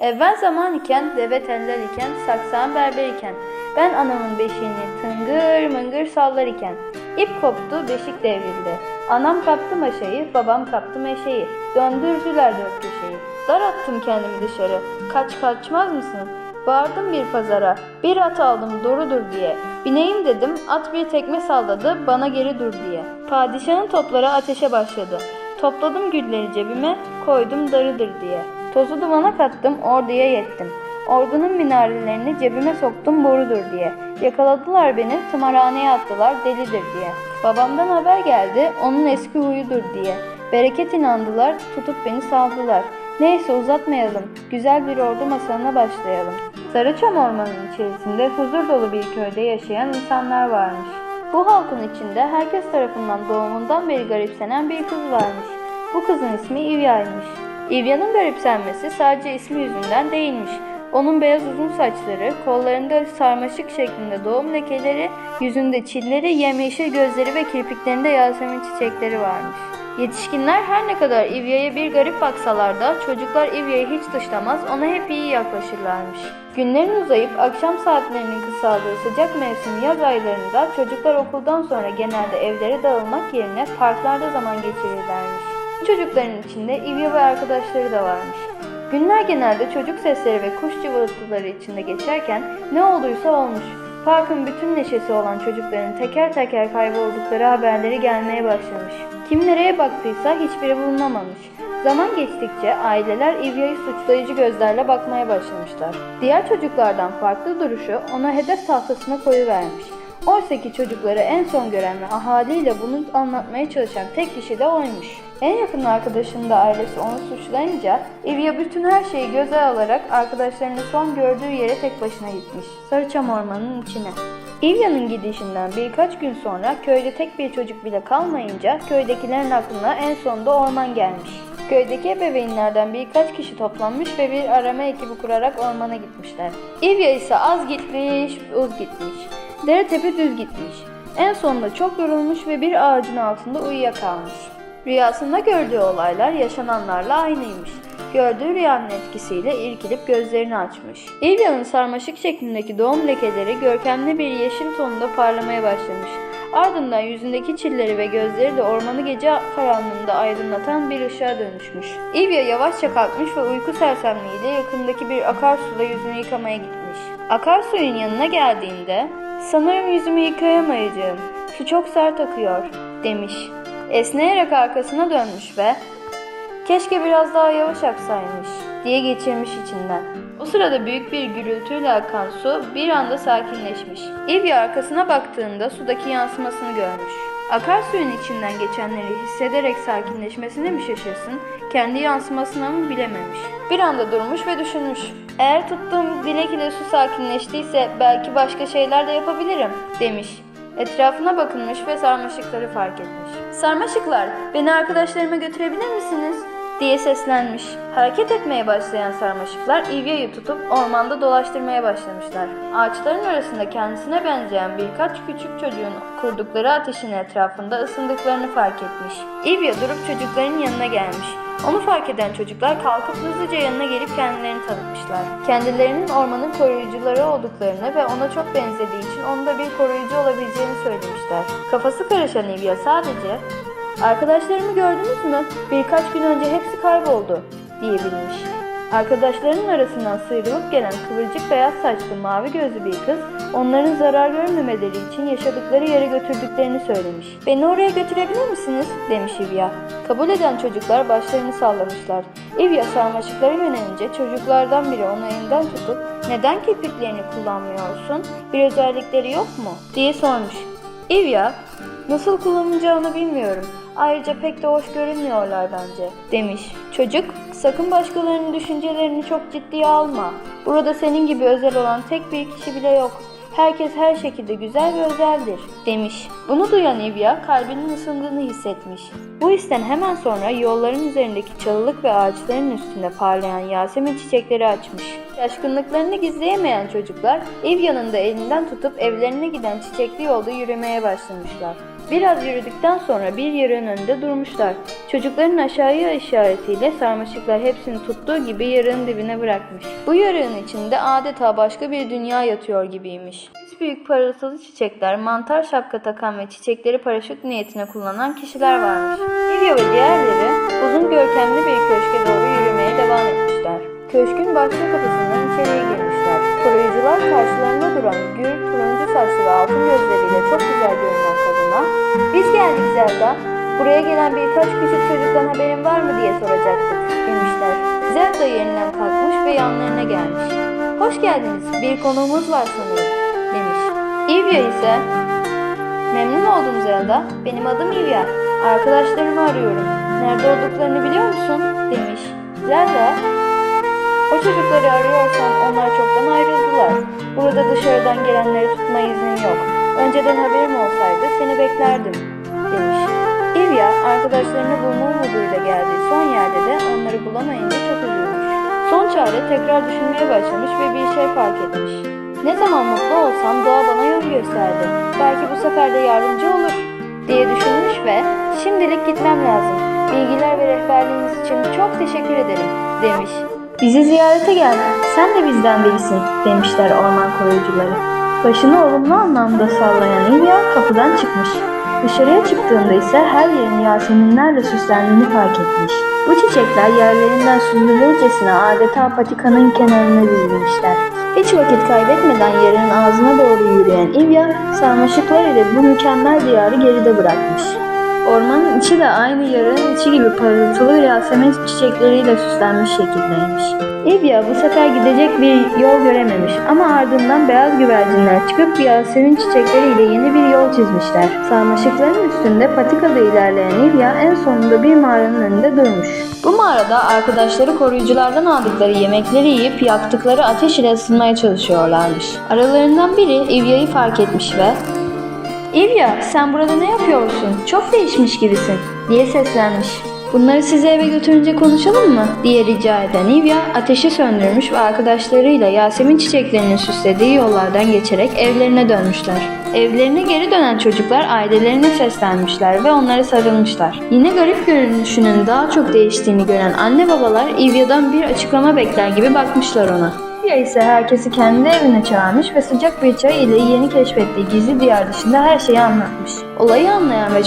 Evvel zaman iken, deve teller iken, saksağın berber iken, ben anamın beşiğini tıngır mıngır sallar iken, ip koptu, beşik devrildi. Anam kaptı maşayı, babam kaptı meşeyi, döndürdüler dört köşeyi. Dar attım kendimi dışarı, kaç kaçmaz mısın? Bağırdım bir pazara, bir at aldım doğrudur diye. Bineyim dedim, at bir tekme salladı, bana geri dur diye. Padişahın topları ateşe başladı. Topladım gülleri cebime, koydum darıdır diye. Tozu dumana kattım, orduya yettim. Ordunun minarelerini cebime soktum borudur diye. Yakaladılar beni, tımarhaneye attılar delidir diye. Babamdan haber geldi, onun eski huyudur diye. Bereket inandılar, tutup beni saldılar. Neyse uzatmayalım, güzel bir ordu masalına başlayalım. Sarıçam ormanının içerisinde huzur dolu bir köyde yaşayan insanlar varmış. Bu halkın içinde herkes tarafından doğumundan beri garipsenen bir kız varmış. Bu kızın ismi İvya'ymış. İvya'nın garipsenmesi sadece ismi yüzünden değilmiş. Onun beyaz uzun saçları, kollarında sarmaşık şeklinde doğum lekeleri, yüzünde çilleri, yemyeşil gözleri ve kirpiklerinde yasemin çiçekleri varmış. Yetişkinler her ne kadar İvya'ya bir garip baksalar da çocuklar İvya'yı hiç dışlamaz, ona hep iyi yaklaşırlarmış. Günlerin uzayıp akşam saatlerinin kısaldığı sıcak mevsim yaz aylarında çocuklar okuldan sonra genelde evlere dağılmak yerine parklarda zaman geçirirlermiş. Çocukların içinde İvya ve arkadaşları da varmış. Günler genelde çocuk sesleri ve kuş cıvıltıları içinde geçerken ne olduysa olmuş. Parkın bütün neşesi olan çocukların teker teker kayboldukları haberleri gelmeye başlamış. Kim nereye baktıysa hiçbiri bulunamamış. Zaman geçtikçe aileler İvya'yı suçlayıcı gözlerle bakmaya başlamışlar. Diğer çocuklardan farklı duruşu ona hedef tahtasına koyuvermiş. Oysa ki çocukları en son gören ve ahaliyle bunu anlatmaya çalışan tek kişi de oymuş. En yakın arkadaşının da ailesi onu suçlayınca Ivya bütün her şeyi göze alarak arkadaşlarını son gördüğü yere tek başına gitmiş. Sarıçam ormanının içine. İvya'nın gidişinden birkaç gün sonra köyde tek bir çocuk bile kalmayınca köydekilerin aklına en sonunda orman gelmiş. Köydeki ebeveynlerden birkaç kişi toplanmış ve bir arama ekibi kurarak ormana gitmişler. İvya ise az gitmiş, uz gitmiş. Dere tepe düz gitmiş. En sonunda çok yorulmuş ve bir ağacın altında uyuyakalmış. Rüyasında gördüğü olaylar yaşananlarla aynıymış. Gördüğü rüyanın etkisiyle irkilip gözlerini açmış. İlya'nın sarmaşık şeklindeki doğum lekeleri görkemli bir yeşil tonunda parlamaya başlamış. Ardından yüzündeki çilleri ve gözleri de ormanı gece karanlığında aydınlatan bir ışığa dönüşmüş. İvya yavaşça kalkmış ve uyku sersemliğiyle yakındaki bir akarsuda yüzünü yıkamaya gitmiş. Akarsuyun yanına geldiğinde ''Sanırım yüzümü yıkayamayacağım. Su çok sert akıyor.'' demiş. Esneyerek arkasına dönmüş ve Keşke biraz daha yavaş aksaymış diye geçirmiş içinden. O sırada büyük bir gürültüyle akan su bir anda sakinleşmiş. Ivy arkasına baktığında sudaki yansımasını görmüş. Akarsuyun içinden geçenleri hissederek sakinleşmesine mi şaşırsın, kendi yansımasına mı bilememiş. Bir anda durmuş ve düşünmüş. Eğer tuttuğum dilek ile su sakinleştiyse belki başka şeyler de yapabilirim demiş. Etrafına bakınmış ve sarmaşıkları fark etmiş. Sarmaşıklar, beni arkadaşlarıma götürebilir misiniz? Diye seslenmiş. Hareket etmeye başlayan sarmaşıklar İvya'yı tutup ormanda dolaştırmaya başlamışlar. Ağaçların arasında kendisine benzeyen birkaç küçük çocuğun kurdukları ateşin etrafında ısındıklarını fark etmiş. İvya durup çocukların yanına gelmiş. Onu fark eden çocuklar kalkıp hızlıca yanına gelip kendilerini tanıtmışlar. Kendilerinin ormanın koruyucuları olduklarını ve ona çok benzediği için onun da bir koruyucu olabileceğini söylemişler. Kafası karışan Ivya sadece Arkadaşlarımı gördünüz mü? Birkaç gün önce hepsi kayboldu diyebilmiş. Arkadaşlarının arasından sıyrılıp gelen kıvırcık beyaz saçlı mavi gözlü bir kız onların zarar görmemeleri için yaşadıkları yere götürdüklerini söylemiş. Beni oraya götürebilir misiniz? demiş İvya. Kabul eden çocuklar başlarını sallamışlar. İvya sarmaşıklara yönelince çocuklardan biri onu elinden tutup neden kirpiklerini kullanmıyorsun? Bir özellikleri yok mu? diye sormuş. İvya Nasıl kullanılacağını bilmiyorum. Ayrıca pek de hoş görünmüyorlar bence, demiş. Çocuk, sakın başkalarının düşüncelerini çok ciddiye alma. Burada senin gibi özel olan tek bir kişi bile yok. Herkes her şekilde güzel ve özeldir, demiş. Bunu duyan Ivya kalbinin ısındığını hissetmiş. Bu isten hemen sonra yolların üzerindeki çalılık ve ağaçların üstünde parlayan yasemin çiçekleri açmış. Şaşkınlıklarını gizleyemeyen çocuklar Ivya'nın da elinden tutup evlerine giden çiçekli yolda yürümeye başlamışlar. Biraz yürüdükten sonra bir yerin önünde durmuşlar. Çocukların aşağıya işaretiyle sarmaşıklar hepsini tuttuğu gibi yarığın dibine bırakmış. Bu yarığın içinde adeta başka bir dünya yatıyor gibiymiş. Büyük parıltılı çiçekler, mantar şapka takan ve çiçekleri paraşüt niyetine kullanan kişiler varmış. Livia ve diğerleri uzun görkemli bir köşke doğru yürümeye devam etmişler. Köşkün başka kapısından içeriye girmişler. Koruyucular karşılarında buraya gelen birkaç küçük çocuktan haberin var mı?'' diye soracaktık demişler. Zelda yerinden kalkmış ve yanlarına gelmiş. ''Hoş geldiniz, bir konuğumuz var sanırım.'' demiş. Ivya ise ''Memnun oldum Zelda, benim adım Ivya, arkadaşlarımı arıyorum, nerede olduklarını biliyor musun?'' demiş. Zelda o çocukları arıyorsan onlar çoktan ayrıldılar. Burada dışarıdan gelenleri tutma iznim yok. Önceden haberim olsaydı seni beklerdim demiş. İvya arkadaşlarını bulma umuduyla geldiği son yerde de onları bulamayınca çok üzülmüş. Son çare tekrar düşünmeye başlamış ve bir şey fark etmiş. Ne zaman mutlu olsam doğa bana yol gösterdi. Belki bu sefer de yardımcı olur diye düşünmüş ve şimdilik gitmem lazım. Bilgiler ve rehberliğiniz için çok teşekkür ederim demiş. Bizi ziyarete geldin. Sen de bizden birisin demişler orman koruyucuları. Başını olumlu anlamda sallayan İlya kapıdan çıkmış. Dışarıya çıktığında ise her yerin yaseminlerle süslendiğini fark etmiş. Bu çiçekler yerlerinden süzülürcesine adeta patikanın kenarına dizilmişler. Hiç vakit kaybetmeden yerin ağzına doğru yürüyen İlya, sarmaşıklar ile bu mükemmel diyarı geride bırakmış. Ormanın içi de aynı yarığın içi gibi parıltılı yasemin çiçekleriyle süslenmiş şekildeymiş. İvya bu sefer gidecek bir yol görememiş ama ardından beyaz güvercinler çıkıp yasemin çiçekleriyle yeni bir yol çizmişler. Sarmaşıkların üstünde patikalı ilerleyen İvya en sonunda bir mağaranın önünde durmuş. Bu mağarada arkadaşları koruyuculardan aldıkları yemekleri yiyip yaktıkları ateş ile ısınmaya çalışıyorlarmış. Aralarından biri İvya'yı fark etmiş ve İvya sen burada ne yapıyorsun? Çok değişmiş gibisin diye seslenmiş. Bunları size eve götürünce konuşalım mı? diye rica eden İvya ateşi söndürmüş ve arkadaşlarıyla Yasemin çiçeklerinin süslediği yollardan geçerek evlerine dönmüşler. Evlerine geri dönen çocuklar ailelerine seslenmişler ve onlara sarılmışlar. Yine garip görünüşünün daha çok değiştiğini gören anne babalar İvya'dan bir açıklama bekler gibi bakmışlar ona. Ya ise herkesi kendi evine çağırmış ve sıcak bir çay ile yeni keşfettiği gizli diyar dışında her şeyi anlatmış. Olayı anlayan ve